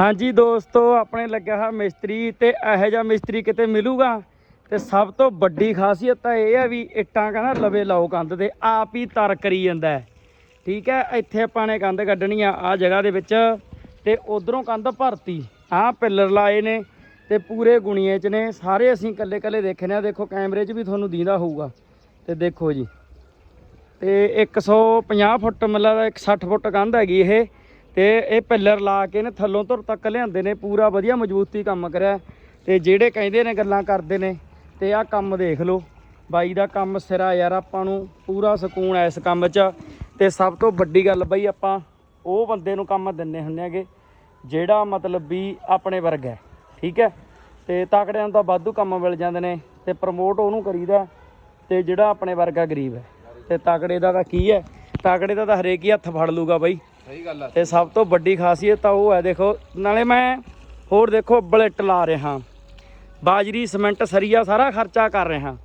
ਹਾਂਜੀ ਦੋਸਤੋ, ਆਪਣੇ ਲੱਗਿਆ ਹੋਇਆ ਮਿਸਤਰੀ ਤੇ ਇਹੋ ਜਿਹਾ ਮਿਸਤਰੀ ਕਿਤੇ ਮਿਲੂਗਾ? ਤੇ ਸਭ ਤੋਂ ਵੱਡੀ ਖਾਸੀਅਤ ਤਾਂ ਇਹ ਹੈ ਵੀ ਇੱਟਾਂ ਕਹਿੰਦਾ ਲਵੇ ਲਾਓ ਕੰਧ ਤੇ, ਆਪ ਹੀ ਤਰ ਕਰੀ ਜਾਂਦਾ ਠੀਕ ਹੈ, ਇੱਥੇ ਆਪਾਂ ਨੇ ਕੰਧ ਕੱਢਣੀ ਆ ਆ ਜਗ੍ਹਾ ਦੇ ਵਿੱਚ ਤੇ ਉਧਰੋਂ ਕੰਧ ਭਰਤੀ। ਆਹ ਪਿੱਲਰ ਲਾਏ ਨੇ ਤੇ ਪੂਰੇ ਗੁਣੀਏ ਚ ਨੇ, ਸਾਰੇ ਅਸੀਂ ਇਕੱਲੇ ਇਕੱਲੇ ਦੇਖੇ ਨੇ ਆਹ ਦੇਖੋ, ਕੈਮਰੇ 'ਚ ਵੀ ਤੁਹਾਨੂੰ ਦੀਂਦਾ ਹੋਊਗਾ। ਤੇ ਦੇਖੋ ਜੀ, ਤੇ 150 ਫੁੱਟ ਮਤਲਬ 160 ਫੁੱਟ ਕੰਧ ਹੈਗੀ ਇਹ। ਤੇ ਇਹ ਪਿੱਲਰ ਲਾ ਕੇ ਨੇ ਥੱਲੋਂ ਧੁਰ ਤੱਕ ਲਿਆਂਦੇ ਨੇ, ਪੂਰਾ ਵਧੀਆ ਮਜ਼ਬੂਤੀ ਕੰਮ ਕਰਿਆ। ਤੇ ਜਿਹੜੇ ਕਹਿੰਦੇ ਨੇ ਗੱਲਾਂ ਕਰਦੇ ਨੇ, ਤੇ ਆਹ ਕੰਮ ਦੇਖ ਲਓ। ਬਾਈ ਦਾ ਕੰਮ ਸਿਰਾ ਯਾਰ, ਆਪਾਂ ਨੂੰ ਪੂਰਾ ਸਕੂਨ ਹੈ ਇਸ ਕੰਮ 'ਚ। ਤੇ ਸਭ ਤੋਂ ਵੱਡੀ ਗੱਲ ਬਈ ਆਪਾਂ ਉਹ ਬੰਦੇ ਨੂੰ ਕੰਮ ਦਿੰਨੇ ਹੁੰਨੇ ਹੈਗੇ, ਜਿਹੜਾ ਮਤਲਬ ਵੀ ਆਪਣੇ ਵਰਗਾ ਹੈ ਠੀਕ ਹੈ ਤੇ ਤਾਕੜਿਆਂ ਨੂੰ ਤਾਂ ਵਾਧੂ ਕੰਮ ਮਿਲ ਜਾਂਦੇ ਨੇ, ਤੇ ਪ੍ਰਮੋਟ ਉਹਨੂੰ ਕਰੀਦਾ ਤੇ ਜਿਹੜਾ ਆਪਣੇ ਵਰਗਾ ਗਰੀਬ ਹੈ ਤੇ ਤਾਕੜੇ ਦਾ ਤਾਂ ਕੀ ਹੈ ਤਾਕੜੇ ਦਾ ਤਾਂ ਹਰੇਕ ਹੀ ਹੱਥ ਫੜ ਲੂਗਾ ਬਾਈ। ਸਹੀ ਗੱਲ ਆ। ਤੇ ਸਭ ਤੋਂ ਵੱਡੀ ਖਾਸੀਅਤ ਤਾਂ ਉਹ ਹੈ ਦੇਖੋ ਨਾਲੇ ਮੈਂ ਹੋਰ ਦੇਖੋ ਬਲੇਟ ਲਾ ਰਿਹਾ। ਬਾਜਰੀ ਸਿਮੈਂਟ ਸਰੀਆ ਸਾਰਾ ਖਰਚਾ ਕਰ ਰਿਹਾ।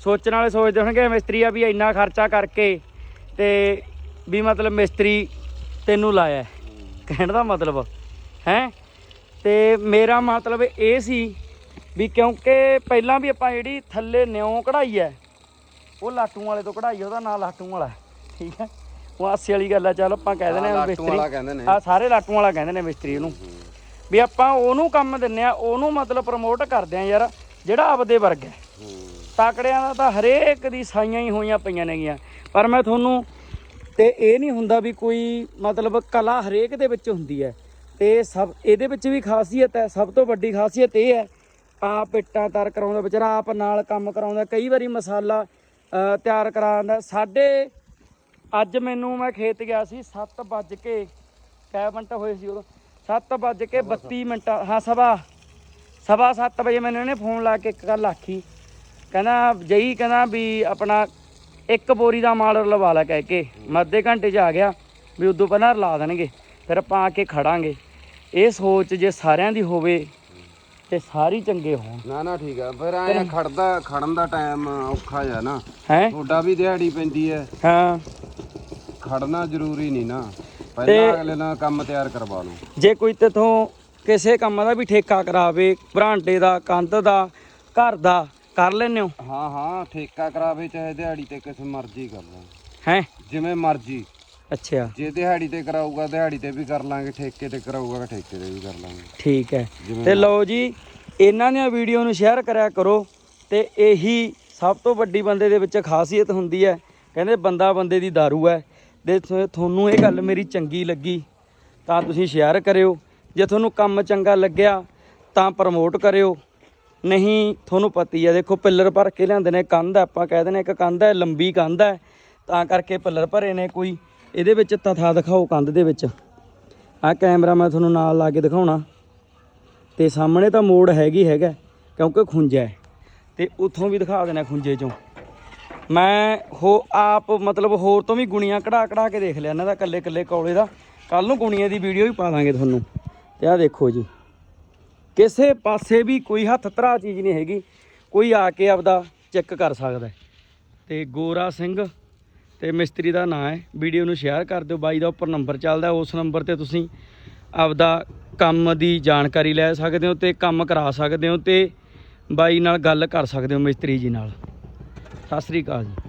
ਸੋਚਣ ਵਾਲੇ ਸੋਚਦੇ ਹੋਣਗੇ ਮਿਸਤਰੀ ਆ ਵੀ ਇੰਨਾ ਖਰਚਾ ਕਰਕੇ ਤੇ ਵੀ ਮਤਲਬ ਮਿਸਤਰੀ ਤੈਨੂੰ ਲਾਇਆ ਕਹਿਣ ਦਾ ਮਤਲਬ ਹੈ? ਤੇ ਮੇਰਾ ਮਤਲਬ ਇਹ ਸੀ ਵੀ ਕਿਉਂਕਿ ਪਹਿਲਾਂ ਵੀ ਆਪਾਂ ਜਿਹੜੀ ਥੱਲੇ ਨਿਉ ਕਢਾਈ ਹੈ ਉਹ ਲਾਟੂ ਵਾਲੇ ਤੋਂ ਕਢਾਈ ਹੈ, ਉਹਦਾ ਨਾਂ ਲਾਟੂ ਵਾਲਾ ਠੀਕ ਹੈ? ਉਹ ਹਾਸੇ ਵਾਲੀ ਗੱਲ ਆ ਚੱਲ ਆਪਾਂ ਕਹਿ ਦਿੰਦੇ ਆ ਲਾਟੂ ਵਾਲਾ ਕਹਿੰਦੇ ਨੇ। ਆ ਸਾਰੇ ਲਾਟੂ ਵਾਲਾ ਕਹਿੰਦੇ ਨੇ ਮਿਸਤਰੀ ਨੂੰ। ਵੀ ਆਪਾਂ ਉਹਨੂੰ ਕੰਮ ਦਿੰਨੇ ਆ ਉਹਨੂੰ ਮਤਲਬ ਪ੍ਰਮੋਟ ਕਰਦੇ ਆ ਯਾਰ ਜਿਹੜਾ ਆਪਦੇ ਵਰਗਾ ਹੈ। ਤਾਕੜਿਆਂ ਦਾ ਤਾਂ ਹਰੇਕ ਦੀ ਸਾਈਆਂ ਹੀ ਹੋਈਆਂ ਪਈਆਂ ਨੇਗੀਆਂ। ਪਰ ਮੈਂ ਤੁਹਾਨੂੰ ਤੇ ਇਹ ਨਹੀਂ ਹੁੰਦਾ ਵੀ ਕੋਈ ਮਤਲਬ ਕਲਾ ਹਰੇਕ ਦੇ ਵਿੱਚ ਹੁੰਦੀ ਹੈ। ਤੇ ਸਭ ਇਹਦੇ ਵਿੱਚ ਵੀ ਖਾਸੀਅਤ ਹੈ ਸਭ ਤੋਂ ਵੱਡੀ ਖਾਸੀਅਤ ਇਹ ਹੈ ਆਪ ਇੱਟਾਂ ਤਰ ਕਰਾਉਂਦਾ ਵਿਚਾਰਾ ਆਪ ਨਾਲ ਕੰਮ ਕਰਾਉਂਦਾ ਕਈ ਵਾਰੀ ਮਸਾਲਾ ਅ, ਤਿਆਰ ਕਰਾਉਂਦਾ। ਸਾਡੇ ਅੱਜ ਮੈਨੂੰ ਮੈਂ ਖੇਤ ਗਿਆ ਸੀ 7 ਵੱਜ ਕੇ ਕੈ ਮਿੰਟ ਹੋਏ ਸੀ ਉਦੋਂ? 7 ਵੱਜ ਕੇ 32 ਮਿੰਟ ਹਾਂ ਸਵਾ। ਸਵਾ 7 ਵਜੇ ਮੈਨੂੰ ਇਹਨੇ ਫੋਨ ਲਾ ਕੇ ਇੱਕ ਗੱਲ ਆਖੀ। ਕਹਿੰਦਾ ਜਈ ਕਹਿੰਦਾ ਵੀ ਆਪਣਾ ਇੱਕ ਬੋਰੀ ਦਾ ਮਾਲ ਲਵਾ ਲੈ ਕਹਿ ਕੇ। ਮੈਂ ਅੱਧੇ ਘੰਟੇ 'ਚ ਆ ਗਿਆ ਵੀ ਉਦੋਂ ਪਹਿਲਾਂ ਲਾ ਦੇਣਗੇ ਫਿਰ ਆਪਾਂ ਆ ਕੇ ਖੜਾਂਗੇ। ਇਹ ਸੋਚ ਜੇ ਸਾਰਿਆਂ ਦੀ ਹੋਵੇ ਤੇ ਸਾਰੀ ਚੰਗੇ ਹੋਣ। ਨਾ ਨਾ ਠੀਕ ਆ। ਫਿਰ ਐ ਖੜਦਾ ਖੜਨ ਦਾ ਟਾਈਮ ਔਖਾ ਜਾ ਨਾ। ਹੈ? ਤੁਹਾਡਾ ਵੀ ਦਿਹਾੜੀ ਪੈਂਦੀ ਹੈ। ਹਾਂ। ਖੜਨਾ ਜ਼ਰੂਰੀ ਨਹੀਂ ਨਾ। ਪਹਿਲਾਂ ਅਗਲੇ ਨਾਲ ਕੰਮ ਤਿਆਰ ਕਰਵਾ ਲਓ। ਜੇ ਕੋਈ ਤੇਥੋਂ ਕਿਸੇ ਕੰਮ ਦਾ ਵੀ ਠੇਕਾ ਕਰਾਵੇ ਬਰਾਂਡੇ ਦਾ ਕੰਧ ਦਾ ਘਰ ਦਾ ਕਰ ਲੈਨੇ ਹੋ? ਹਾਂ ਹਾਂ ਠੇਕਾ ਕਰਾਵੇ ਚਾਹੇ ਦਿਹਾੜੀ ਤੇ ਕਿਸ ਮਰਜ਼ੀ ਕਰ ਲਾਂ। ਹੈ? ਜਿਵੇਂ ਮਰਜ਼ੀ। ਅੱਛਾ। ਜੇ ਦਿਹਾੜੀ ਤੇ ਕਰਾਊਗਾ ਦਿਹਾੜੀ ਤੇ ਵੀ ਕਰ ਲਾਂਗੇ ਠੇਕੇ ਤੇ ਕਰਾਊਗਾ ਠੇਕੇ ਤੇ ਵੀ ਕਰ ਲਾਂਗੇ। ਠੀਕ ਹੈ। ਤੇ ਲਓ ਜੀ ਇਹਨਾਂ ਦੀਆਂ ਵੀਡੀਓ ਨੂੰ ਸ਼ੇਅਰ ਕਰਿਆ ਕਰੋ ਤੇ ਇਹੀ ਸਭ ਤੋਂ ਵੱਡੀ ਬੰਦੇ ਦੇ ਵਿੱਚ ਖਾਸੀਅਤ ਹੁੰਦੀ ਹੈ। ਕਹਿੰਦੇ ਬੰਦਾ ਬੰਦੇ ਦੀ दारू ਹੈ। ਦੇ ਤੁਹਾਨੂੰ ਇਹ ਗੱਲ ਮੇਰੀ ਚੰਗੀ ਲੱਗੀ, ਤਾਂ ਤੁਸੀਂ ਸ਼ੇਅਰ ਕਰਿਓ। ਜੇ ਤੁਹਾਨੂੰ ਕੰਮ ਚੰਗਾ ਲੱਗਿਆ, ਤਾਂ ਪ੍ਰਮੋਟ ਕਰਿਓ। ਨਹੀਂ, ਤੁਹਾਨੂੰ ਪਤੀ ਹੈ ਦੇਖੋ ਪਿੱਲਰ ਭਰ ਕੇ ਲਿਆਂਦੇ ਨੇ, ਕੰਧ ਆਪਾਂ ਕਹਿ ਦਿੰਦੇ ਇੱਕ ਕੰਧ ਹੈ ਲੰਬੀ ਕੰਧ ਹੈ ਤਾਂ ਕਰਕੇ ਪਿੱਲਰ ਭਰੇ ਨੇ ਕੋਈ। ਇਹਦੇ ਵਿੱਚ ਤਥਾ ਦਿਖਾਓ ਕੰਧ ਦੇ ਵਿੱਚ। ਆਹ ਕੈਮਰਾ ਮੈਂ ਤੁਹਾਨੂੰ ਨਾਲ ਲਾ ਕੇ ਦਿਖਾਉਣਾ। ਤੇ ਸਾਹਮਣੇ ਤਾਂ ਮੋੜ ਹੈਗੀ ਹੈਗਾ, ਕਿਉਂਕਿ ਖੁੰਝਾ ਹੈ। ਤੇ ਉੱਥੋਂ ਵੀ ਦਿਖਾ ਦੇਣਾ ਖੁੰਝੇ ਚੋਂ। ਮੈਂ ਹੋ ਆਪ ਮਤਲਬ ਹੋਰ ਤੋਂ ਵੀ ਗੁਣੀਆਂ ਕਢਾ ਕਢਾ ਕੇ ਦੇਖ ਲਿਆ ਇਹਨਾਂ ਦਾ ਕੱਲੇ ਕੱਲੇ ਕੌਲੇ ਦਾ। ਕੱਲ ਨੂੰ ਗੁਣੀਆਂ ਦੀ ਵੀਡੀਓ ਵੀ ਪਾ ਦਾਂਗੇ ਤੁਹਾਨੂੰ। ਤੇ ਆਹ ਦੇਖੋ ਜੀ। ਕਿਸੇ ਪਾਸੇ ਵੀ ਕੋਈ ਹੱਥ ਧਰਾ ਚੀਜ਼ ਨਹੀਂ ਹੈਗੀ। ਕੋਈ ਆ ਕੇ ਆਪਦਾ ਚੈੱਕ ਕਰ ਸਕਦਾ ਹੈ। ਤੇ ਗੋਰਾ ਸਿੰਘ ਤੇ ਮਿਸਤਰੀ ਦਾ ਨਾਂ ਹੈ। ਵੀਡੀਓ ਨੂੰ ਸ਼ੇਅਰ ਕਰ ਦਿਓ। ਬਾਈ ਦਾ ਉੱਪਰ ਨੰਬਰ ਚੱਲਦਾ ਉਸ ਨੰਬਰ ਤੇ ਤੁਸੀਂ ਆਪਦਾ ਕੰਮ ਦੀ ਜਾਣਕਾਰੀ ਲੈ ਸਕਦੇ ਹੋ ਤੇ ਕੰਮ ਕਰਾ ਸਕਦੇ ਹੋ ਤੇ ਬਾਈ ਨਾਲ ਗੱਲ ਕਰ ਸਕਦੇ ਹੋ ਮਿਸਤਰੀ ਜੀ ਨਾਲ। ਸਤਿ ਸ੍ਰੀ ਅਕਾਲ ਜੀ।